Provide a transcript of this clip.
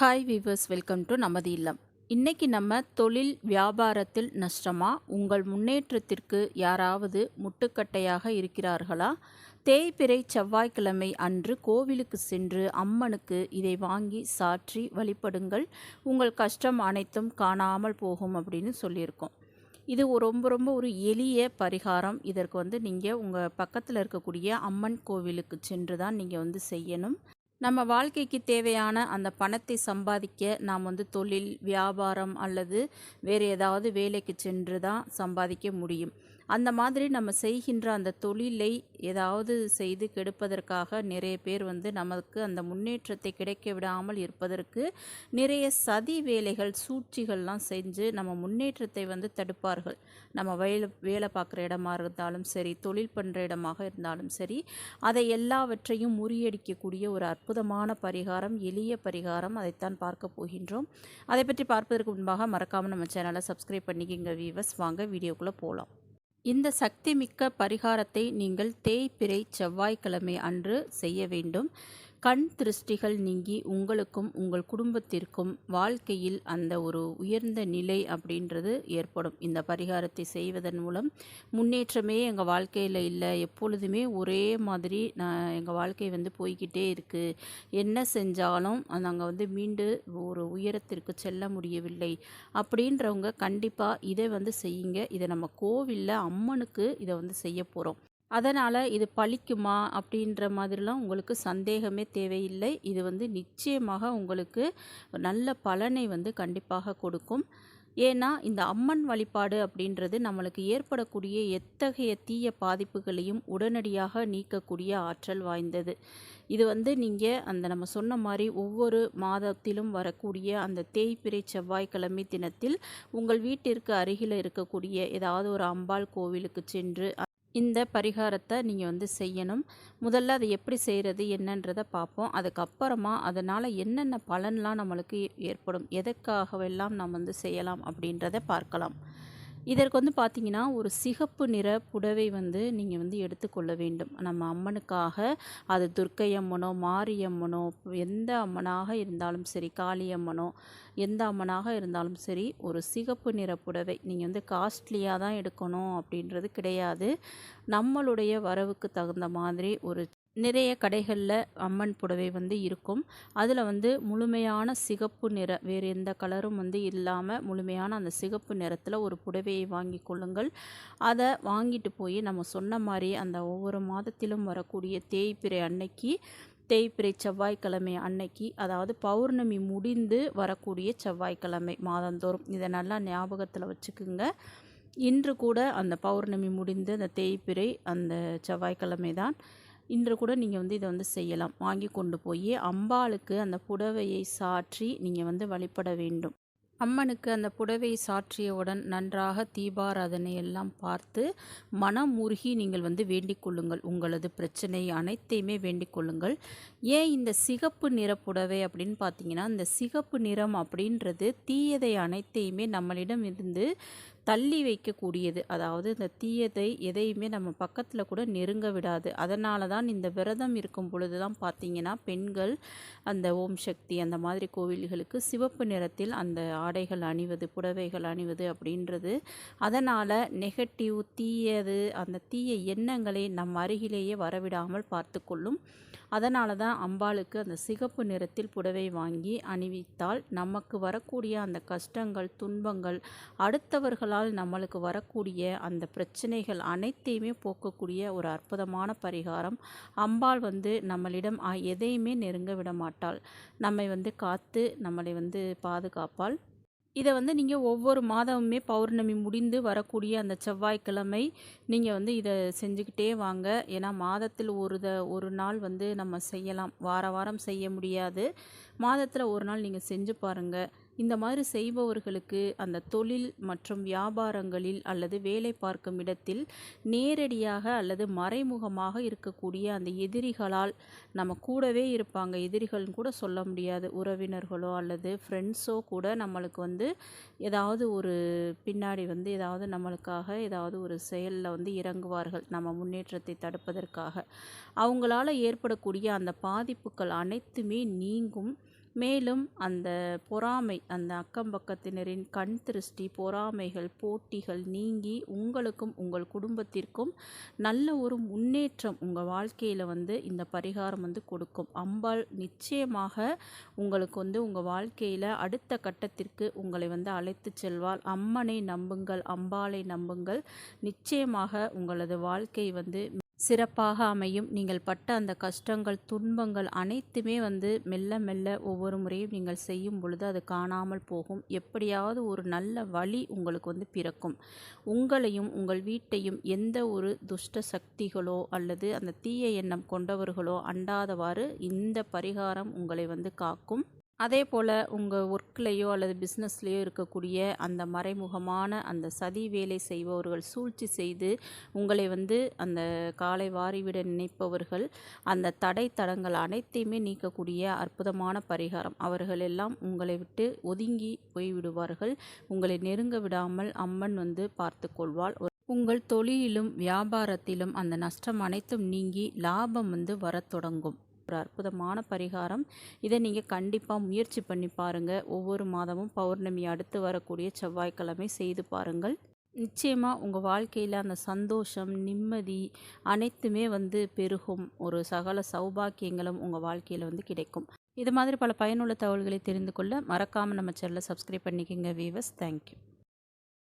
Hi viewers welcome to நமது இல்லம் இன்றைக்கி நம்ம தொழில் வியாபாரத்தில் நஷ்டமா உங்கள் முன்னேற்றத்திற்கு யாராவது முட்டுக்கட்டையாக இருக்கிறார்களா? தேய்பிறை செவ்வாய்க்கிழமை அன்று கோவிலுக்கு சென்று அம்மனுக்கு இதை வாங்கி சாற்றி வழிபடுங்கள். உங்கள் கஷ்டம் அனைத்தும் காணாமல் போகும் அப்படின்னு சொல்லியிருக்கோம். இது ரொம்ப ரொம்ப ஒரு எளிய பரிகாரம். இதற்கு வந்து நீங்கள் உங்கள் பக்கத்தில் இருக்கக்கூடிய அம்மன் கோவிலுக்கு சென்று தான் நீங்கள் வந்து செய்யணும். நம்ம வாழ்க்கைக்கு தேவையான அந்த பணத்தை சம்பாதிக்க நாம் வந்து தொழில் வியாபாரம் அல்லது வேறு ஏதாவது வேலைக்கு சென்று தான் சம்பாதிக்க முடியும். அந்த மாதிரி நம்ம செய்கின்ற அந்த தொழிலை ஏதாவது செய்து கெடுப்பதற்காக நிறைய பேர் வந்து நமக்கு அந்த முன்னேற்றத்தை கிடைக்க விடாமல் இருப்பதற்கு நிறைய சதி வேலைகள் சூழ்ச்சிகள்லாம் செஞ்சு நம்ம முன்னேற்றத்தை வந்து தடுப்பார்கள். நம்ம வேலை வேலை பார்க்குற இடமா இருந்தாலும் சரி தொழில் பண்ணுற இடமாக இருந்தாலும் சரி அதை எல்லாவற்றையும் முறியடிக்கக்கூடிய ஒரு அற்புதமான பரிகாரம் எளிய பரிகாரம் அதைத்தான் பார்க்க போகின்றோம். அதை பற்றி பார்ப்பதற்கு முன்பாக மறக்காமல் நம்ம சேனலை சப்ஸ்கிரைப் பண்ணிக்கிங்க வீவர்ஸ் வாங்க வீடியோக்குள்ளே போகலாம். இந்த சக்தி மிக்க பரிகாரத்தை நீங்கள் தேய்பிறை செவ்வாய்க்கிழமை அன்று செய்ய வேண்டும். கண் திருஷ்டிகள் நீங்கி உங்களுக்கும் உங்கள் குடும்பத்திற்கும் வாழ்க்கையில் அந்த ஒரு உயர்ந்த நிலை அப்படின்றது ஏற்படும். இந்த பரிகாரத்தை செய்வதன் மூலம் முன்னேற்றமே எங்கள் வாழ்க்கையில் இல்லை. எப்பொழுதுமே ஒரே மாதிரி நான் எங்கள் வாழ்க்கை வந்து போய்கிட்டே இருக்குது என்ன செஞ்சாலும் நாங்கள் வந்து மீண்டு ஒரு உயரத்திற்கு செல்ல முடியவில்லை. அப்படின்றவங்க கண்டிப்பாக இதை வந்து செய்யுங்க. இதை நம்ம கோவிலில் அம்மனுக்கு இதை வந்து செய்ய போகிறோம் அதனால் இது பழிக்குமா அப்படின்ற மாதிரிலாம் உங்களுக்கு சந்தேகமே தேவையில்லை. இது வந்து நிச்சயமாக உங்களுக்கு நல்ல பலனை வந்து கண்டிப்பாக கொடுக்கும். ஏன்னா இந்த அம்மன் வழிபாடு அப்படின்றது நம்மளுக்கு ஏற்படக்கூடிய எத்தகைய தீய பாதிப்புகளையும் உடனடியாக நீக்கக்கூடிய ஆற்றல் வாய்ந்தது. இது வந்து நீங்கள் அந்த நம்ம சொன்ன மாதிரி ஒவ்வொரு மாதத்திலும் வரக்கூடிய அந்த தேய்பிறை செவ்வாய்க்கிழமை தினத்தில் உங்கள் வீட்டிற்கு அருகில் இருக்கக்கூடிய ஏதாவது ஒரு அம்பாள் கோவிலுக்கு சென்று இந்த பரிகாரத்தை நீங்கள் வந்து செய்யணும். முதல்ல அதை எப்படி செய்கிறது என்னன்றதை பார்ப்போம். அதுக்கப்புறமா அதனால் என்னென்ன பலன்லாம் நம்மளுக்கு ஏற்படும் எதற்காகவெல்லாம் நம்ம வந்து செய்யலாம் அப்படின்றத பார்க்கலாம். இதற்கு வந்து பார்த்திங்கன்னா ஒரு சிகப்பு நிற புடவை வந்து நீங்கள் வந்து எடுத்துக்கொள்ள வேண்டும். நம்ம அம்மனுக்காக அது துர்க்கை அம்மனோ மாரியம்மனோ எந்த அம்மனாக இருந்தாலும் சரி காளியம்மனோ எந்த அம்மனாக இருந்தாலும் சரி ஒரு சிகப்பு நிற புடவை நீங்கள் வந்து காஸ்ட்லியாக தான் எடுக்கணும் அப்படின்றது கிடையாது. நம்மளுடைய வரவுக்கு தகுந்த மாதிரி ஒரு நிறைய கடைகளில் அம்மன் புடவை வந்து இருக்கும். அதில் வந்து முழுமையான சிகப்பு நிற வேறு எந்த கலரும் வந்து இல்லாமல் முழுமையான அந்த சிகப்பு நிறத்தில் ஒரு புடவையை வாங்கி கொள்ளுங்கள். அதை வாங்கிட்டு போய் நம்ம சொன்ன மாதிரி அந்த ஒவ்வொரு மாதத்திலும் வரக்கூடிய தேய்பிறை அன்னைக்கு தேய்பிறை செவ்வாய்க்கிழமை அன்னைக்கு அதாவது பௌர்ணமி முடிந்து வரக்கூடிய செவ்வாய்க்கிழமை மாதந்தோறும். இதை நல்லா ஞாபகத்தில் வச்சுக்குங்க. இன்று கூட அந்த பௌர்ணமி முடிந்து அந்த தேய்பிறை அந்த செவ்வாய்க்கிழமை தான். இன்று கூட நீங்கள் வந்து இதை வந்து செய்யலாம். வாங்கி கொண்டு போய் அம்பாளுக்கு அந்த புடவையை சாற்றி நீங்கள் வந்து வழிபட வேண்டும். அம்மனுக்கு அந்த புடவை சாற்றியவுடன் நன்றாக தீபாராதனை எல்லாம் பார்த்து மனம் உருகி நீங்கள் வந்து வேண்டிக் கொள்ளுங்கள். உங்களது பிரச்சனை அனைத்தையுமே வேண்டிக் கொள்ளுங்கள். ஏன் இந்த சிகப்பு நிற புடவை அப்படின்னு பார்த்தீங்கன்னா இந்த சிகப்பு நிறம் அப்படின்றது தீயதை அனைத்தையுமே நம்மளிடம் இருந்து தள்ளி வைக்கக்கூடியது. அதாவது இந்த தீயதை எதையுமே நம்ம பக்கத்தில் கூட நெருங்க விடாது. அதனால தான் இந்த விரதம் இருக்கும் பொழுது தான் பார்த்தீங்கன்னா பெண்கள் அந்த ஓம் சக்தி அந்த மாதிரி கோவில்களுக்கு சிவப்பு நிறத்தில் அந்த ஆடைகள் அணிவது புடவைகள் அணிவது அப்படின்றது. அதனால் நெகட்டிவ் தீயது அந்த தீய எண்ணங்களை நம் அருகிலேயே வரவிடாமல் பார்த்து கொள்ளும் அதனால தான் அம்பாளுக்கு அந்த சிகப்பு நிறத்தில் புடவை வாங்கி அணிவித்தால் நமக்கு வரக்கூடிய அந்த கஷ்டங்கள் துன்பங்கள் அடுத்தவர்களால் நம்மளுக்கு வரக்கூடிய அந்த பிரச்சனைகள் அனைத்தையுமே போக்கக்கூடிய ஒரு அற்புதமான பரிகாரம். அம்பாள் வந்து நம்மளிடம் எதையுமே நெருங்க விட மாட்டாள். நம்மை வந்து காத்து நம்மளை வந்து பாதுகாப்பாள். இதை வந்து நீங்கள் ஒவ்வொரு மாதமுமே பௌர்ணமி முடிந்து வரக்கூடிய அந்த செவ்வாய்க்கிழமை நீங்கள் வந்து இதை செஞ்சுக்கிட்டே வாங்க. ஏன்னா மாதத்தில் ஒரு த ஒரு நாள் வந்து நம்ம செய்யலாம். வார வாரம் செய்ய முடியாது. மாதத்தில் ஒரு நாள் நீங்கள் செஞ்சு பாருங்கள் இந்த மாதிரி செய்பவர்களுக்கு அந்த தொழில் மற்றும் வியாபாரங்களில் அல்லது வேலை பார்க்கும் இடத்தில் நேரடியாக அல்லது மறைமுகமாக இருக்கக்கூடிய அந்த எதிரிகளால் நம்ம கூடவே இருப்பாங்க. எதிரிகள்னு கூட சொல்ல முடியாது. உறவினர்களோ அல்லது ஃப்ரெண்ட்ஸோ கூட நம்மளுக்கு வந்து ஏதாவது ஒரு பின்னாடி வந்து ஏதாவது நம்மளுக்காக ஏதாவது ஒரு செயலில் வந்து இறங்குவார்கள். நம்ம முன்னேற்றத்தை தடுப்பதற்காக. அவங்களால ஏற்படக்கூடிய அந்த பாதிப்புகள் அனைத்துமே நீங்கும். மேலும் அந்த பொறாமை அந்த அக்கம் பக்கத்தினரின் கண் திருஷ்டி பொறாமைகள் போட்டிகள் நீங்கி உங்களுக்கும் உங்கள் குடும்பத்திற்கும் நல்ல ஒரு முன்னேற்றம் உங்கள் வாழ்க்கையில் வந்து இந்த பரிகாரம் வந்து கொடுக்கும். அம்பாள் நிச்சயமாக உங்களுக்கு வந்து உங்கள் வாழ்க்கையில் அடுத்த கட்டத்திற்கு உங்களை வந்து அழைத்து செல்வாள். அம்மனை நம்புங்கள் அம்பாளை நம்புங்கள். நிச்சயமாக உங்களது வாழ்க்கை வந்து சிறப்பாக அமையும். நீங்கள் பட்ட அந்த கஷ்டங்கள் துன்பங்கள் அனைத்துமே வந்து மெல்ல மெல்ல ஒவ்வொரு முறையும் நீங்கள் செய்யும் பொழுது அது காணாமல் போகும். எப்படியாவது ஒரு நல்ல வழி உங்களுக்கு வந்து பிறக்கும். உங்களையும் உங்கள் வீட்டையும் எந்த ஒரு துஷ்ட சக்திகளோ அல்லது அந்த தீய எண்ணம் கொண்டவர்களோ அண்டாதவாறு இந்த பரிகாரம் உங்களை வந்து காக்கும். அதே போல் உங்கள் ஒர்க்லேயோ அல்லது பிஸ்னஸ்லேயோ இருக்கக்கூடிய அந்த மறைமுகமான அந்த சதி வேலை செய்பவர்கள் சூழ்ச்சி செய்து உங்களை வந்து அந்த காலை வாரிவிட நினைப்பவர்கள் அந்த தடை தடங்கள் அனைத்தையுமே நீக்கக்கூடிய அற்புதமான பரிகாரம். அவர்கள் எல்லாம் உங்களை விட்டு ஒதுங்கி போய்விடுவார்கள். உங்களை நெருங்க விடாமல் அம்மன் வந்து பார்த்து கொள்வாள். உங்கள் தொழிலிலும் வியாபாரத்திலும் அந்த நஷ்டம் அனைத்தும் நீங்கி லாபம் வந்து வரத் தொடங்கும். ஒரு அற்புதமான பரிகாரம். இதை நீங்கள் கண்டிப்பாக முயற்சி பண்ணி பாருங்கள் ஒவ்வொரு மாதமும் பௌர்ணமி அடுத்து வரக்கூடிய செவ்வாய்க்கிழமை செய்து பாருங்கள். நிச்சயமாக உங்கள் வாழ்க்கையில் அந்த சந்தோஷம் நிம்மதி அனைத்துமே வந்து பெருகும். ஒரு சகல சௌபாக்கியங்களும் உங்கள் வாழ்க்கையில் வந்து கிடைக்கும். இது மாதிரி பல பயனுள்ள தகவல்களை தெரிந்து கொள்ள மறக்காமல் நம்ம சேனலை சப்ஸ்கிரைப் பண்ணிக்கோங்க வீவர்ஸ் தேங்க்யூ